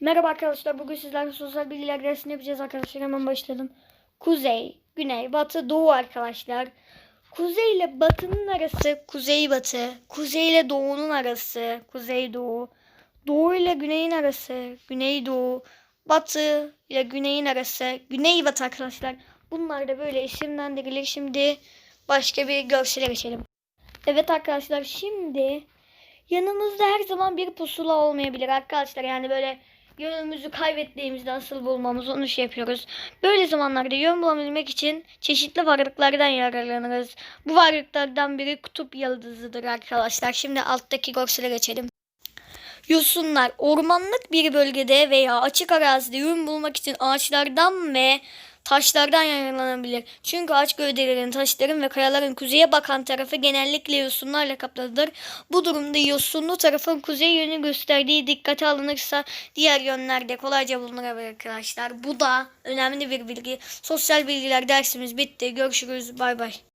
Merhaba arkadaşlar. Bugün sizlerle sosyal bilgiler dersini yapacağız arkadaşlar. Hemen başladım. Kuzey, güney, batı, doğu arkadaşlar. Kuzey ile batının arası kuzey batı. Kuzey ile doğunun arası kuzey doğu. Doğu ile güneyin arası güney doğu. Batı ile güneyin arası güney batı arkadaşlar. Bunlar da böyle isimlendirilir. Şimdi başka bir görsele geçelim. Evet arkadaşlar şimdi yanımızda her zaman bir pusula olmayabilir arkadaşlar. Yani böyle yönümüzü kaybettiğimizde asıl bulmamız onu şey yapıyoruz. Böyle zamanlarda yön bulabilmek için çeşitli varlıklardan yararlanırız. Bu varlıklardan biri kutup yıldızıdır arkadaşlar. Şimdi alttaki görsele geçelim. Yosunlar ormanlık bir bölgede veya açık arazide yön bulmak için ağaçlardan ve taşlardan yararlanabilir. Çünkü ağaç gövdelerin, taşların ve kayaların kuzeye bakan tarafı genellikle yosunlarla kaplıdır. Bu durumda yosunlu tarafın kuzey yönü gösterdiği dikkate alınırsa diğer yönlerde kolayca bulunabilir arkadaşlar. Bu da önemli bir bilgi. Sosyal bilgiler dersimiz bitti. Görüşürüz. Bay bay.